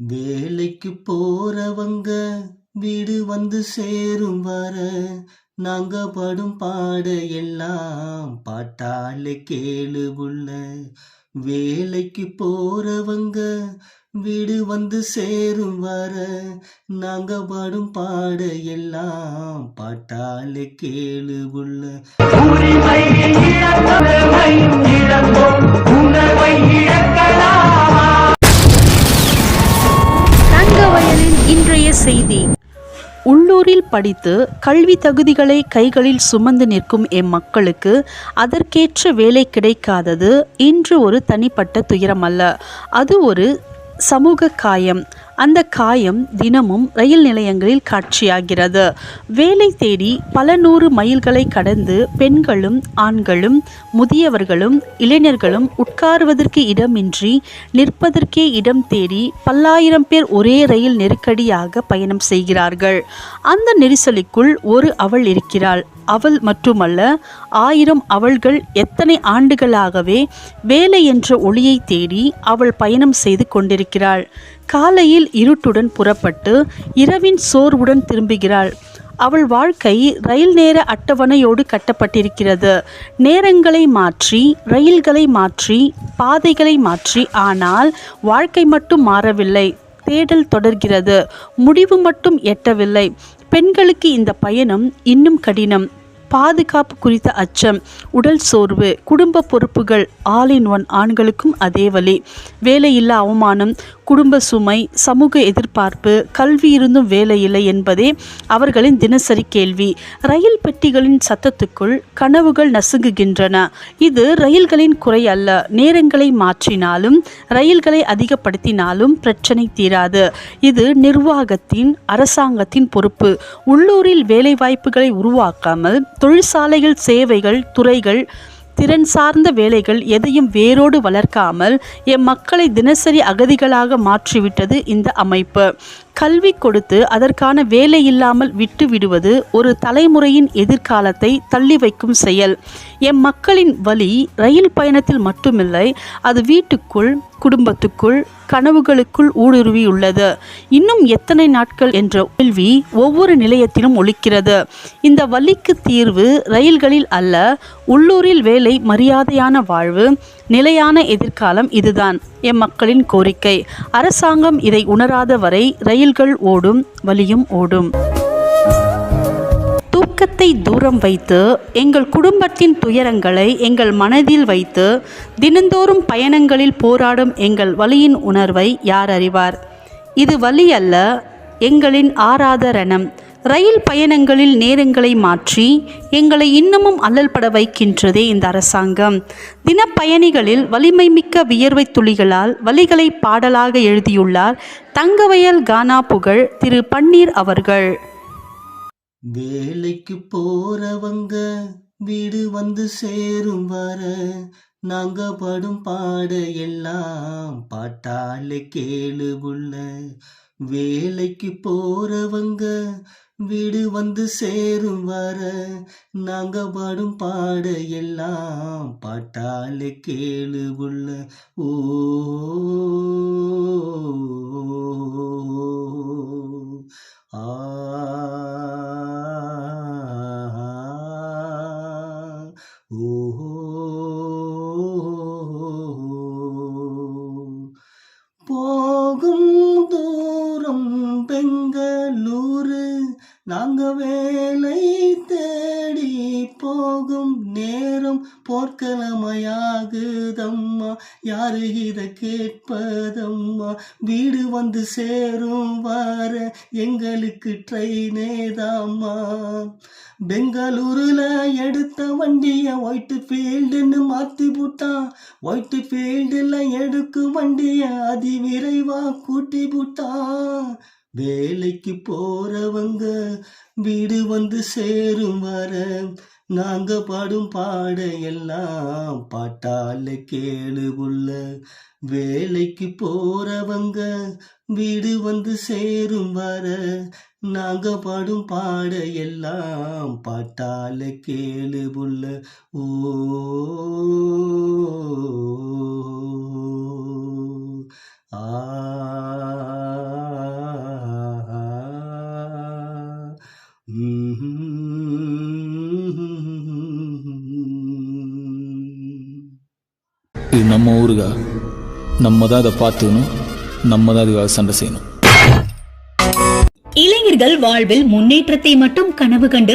வேலைக்கு போறவங்க வீடு வந்து சேரும் வர நாங்க படும் பாட எல்லாம் பாட்டாலே கேளு உள்ள. வேலைக்கு போறவங்க வீடு வந்து சேரும் வர நாங்க படும் பாட எல்லாம் பாட்டாலே கேளு உள்ள. உள்ளூரில் படித்து கல்வி தகுதிகளை கைகளில் சுமந்து நிற்கும் எம் மக்களுக்கு அதற்கேற்ற வேலை கிடைக்காதது இன்று ஒரு தனிப்பட்ட துயரம் அல்ல. அது ஒரு சமூக காயம். அந்த காயம் தினமும் ரயில் நிலையங்களில் காட்சியாகிறது. வேலை தேடி பல நூறு மைல்களை கடந்து பெண்களும் ஆண்களும் முதியவர்களும் இளைஞர்களும் உட்காருவதற்கு இடமின்றி நிற்பதற்கே இடம் தேடி பல்லாயிரம் பேர் ஒரே ரயில் நெருக்கடியாக பயணம் செய்கிறார்கள். அந்த நெரிசலுக்குள் ஒரு அவள் இருக்கிறாள். அவள் மட்டுமல்ல ஆயிரம் அவள்கள் எத்தனை ஆண்டுகளாகவே வேலை என்ற ஒளியை தேடி அவள் பயணம் செய்து கொண்டிருக்கிறாள். காலையில் இருட்டுடன் புறப்பட்டு இரவின் சோர்வுடன் திரும்புகிறாள். அவள் வாழ்க்கை ரயில் நேர அட்டவணையோடு கட்டப்பட்டிருக்கிறது. நேரங்களை மாற்றி ரயில்களை மாற்றி பாதைகளை மாற்றி ஆனால் வாழ்க்கை மட்டும் மாறவில்லை. தேடல் தொடர்கிறது. முடிவு மட்டும் எட்டவில்லை. பெண்களுக்கு இந்த பயணம் இன்னும் கடினம். பாதுகாப்பு குறித்த அச்சம் உடல் சோர்வு குடும்ப பொறுப்புகள் ஆல் இன் ஒன் ஆண்களுக்கும் அதே வழி வேலையில்லா அவமானம் குடும்ப சுமை சமூக எதிர்பார்ப்பு கல்வி இருந்தும் வேலை இல்லை என்பதே அவர்களின் தினசரி கேள்வி. ரயில் பெட்டிகளின் சத்தத்துக்குள் கனவுகள் நசுங்குகின்றன. இது ரயில்களின் குறை அல்ல. நேரங்களை மாற்றினாலும் ரயில்களை அதிகப்படுத்தினாலும் பிரச்சனை தீராது. இது நிர்வாகத்தின் அரசாங்கத்தின் பொறுப்பு. உள்ளூரில் வேலைவாய்ப்புகளை உருவாக்காமல் தொழிற்சாலைகள் சேவைகள் துறைகள் திறன் சார்ந்த வேலைகள் எதையும் வேரோடு வளர்க்காமல் எம் மக்களை தினசரி அகதிகளாக மாற்றிவிட்டது இந்த அமைப்பு. கல்வி கொடுத்து அதற்கான வேலை இல்லாமல் விட்டு விடுவது ஒரு தலைமுறையின் எதிர்காலத்தை தள்ளி வைக்கும் செயல். எம் மக்களின் வழி ரயில் பயணத்தில் மட்டுமில்லை அது வீட்டுக்குள் குடும்பத்துக்குள் கனவுகளுக்குள் ஊடுருவியுள்ளது. இன்னும் எத்தனை நாட்கள் என்ற கேள்வி ஒவ்வொரு நிலையத்திலும் ஒழிக்கிறது இந்த வழிக்கு தீர்வு ரயில்களில் அல்ல உள்ளூரில் வேலை மரியாதையான வாழ்வு நிலையான எதிர்காலம் இதுதான். எம் மக்களின் கோரிக்கை. அரசாங்கம் இதை உணராத வரை ரயில்கள் ஓடும் வழியும் ஓடும். தூக்கத்தை தூரம் வைத்து எங்கள் குடும்பத்தின் துயரங்களை எங்கள் மனதில் வைத்து தினந்தோறும் பயணங்களில் போராடும் எங்கள் வலியின் உணர்வை யார் அறிவார்? இது வலி அல்ல எங்களின் ஆராதரணம் ரயில் பயணங்களில் நேரங்களை மாற்றி எங்களை இன்னமும் அல்லல்பட வைக்கின்றதே இந்த அரசாங்கம். தினப்பயணிகளில் வலிமை மிக்க வியர்வை துளிகளால் வலிகளை பாடலாக எழுதியுள்ளார் தங்கவயல் கானா புகழ் திரு பன்னீர் அவர்கள். வேலைக்கு போறவங்க வீடு வந்து சேரும் வர நாங்க படும் பாட எல்லாம் பாட்டாலே கேளு உள்ள வேலைக்கு போறவங்க வீடு வந்து சேரும் வர நாங்க பாடும் பாட எல்லாம் பாட்டாலே கேளு உள்ள ஓ. நாங்க வேலை தேடி போகும் நேரம் போர்க்களமையாகுதம்மா. யாரு இதை கேட்பதம்மா? வீடு வந்து சேரும் வர எங்களுக்கு ட்ரெயினே தாம்மா பெங்களூருல எடுத்த வண்டிய ஒயிட் ஃபீல்டுன்னு மாத்தி போட்டான். ஒயிட் ஃபீல்டுல எடுக்கும் வண்டிய அதிவிரைவா கூட்டி போட்டான். வேலைக்கு போறவங்க வீடு வந்து சேரும் வர நாங்க பாடும் பாட எல்லாம் பாட்டால கேளு உள்ள. வேலைக்கு போறவங்க வீடு வந்து சேரும் வர நாங்க பாடும் பாட எல்லாம் பாட்டால கேளு உள்ள. ஓ இது நம்ம ஊருகா. நம்ம தான் இதை பார்த்துக்கணும். நம்ம தான் இதுக்காக சண்டை செய்யணும். இளைஞர்கள் வாழ்வில் முன்னேற்றத்தை மட்டும் கனவு கண்டு